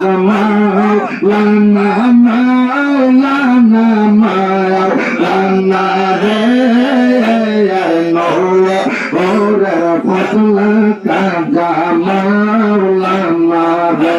মাওলানা মাওলানা মাওলানা রে নোরে ওরে ফতলা কাজা মাওলানা রে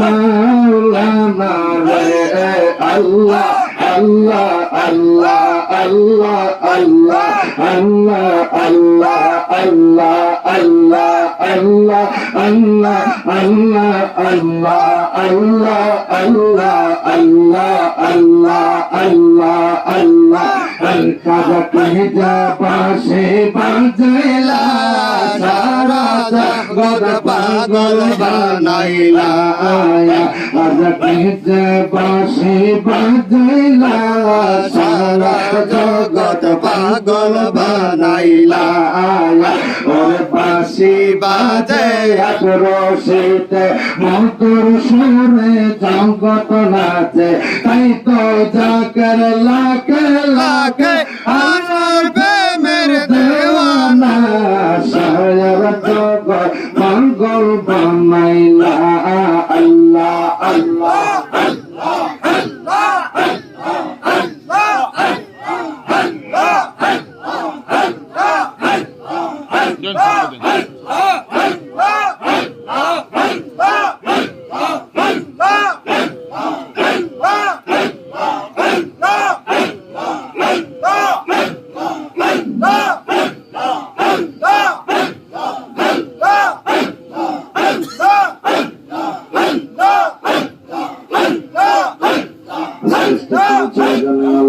মালানা রে আল্লাহ আল্লাহ আল্লাহ আল্লাহ আল্লাহ আল্লাহ আল্লাহ আল্লাহ আল্লাহ আল্লাহ আল্লাহ আল্লাহ আল্লাহ আল্লাহ আল্লাহ আল্লাহ আল্লাহ আল্লাহ কাজা কহিজা পাশে বাজাইলা সারা জগৎ পাগল বানাইলা কাজা কহিজা পাশে বাজাইলা, সারা জগৎ পাগল বানাইলা আয়া। বাসি বাজে রসিতে মধুর সুরে জগৎ নাচে। তাই তো জাগর লাখে লাখে আমার পাগল বানাইলা আল্লাহ আল্লাহ আল্লাহ আল্লাহ আল্লাহ আল্লাহ আল্লাহ আল্লাহ Hey, hey, hey, hey,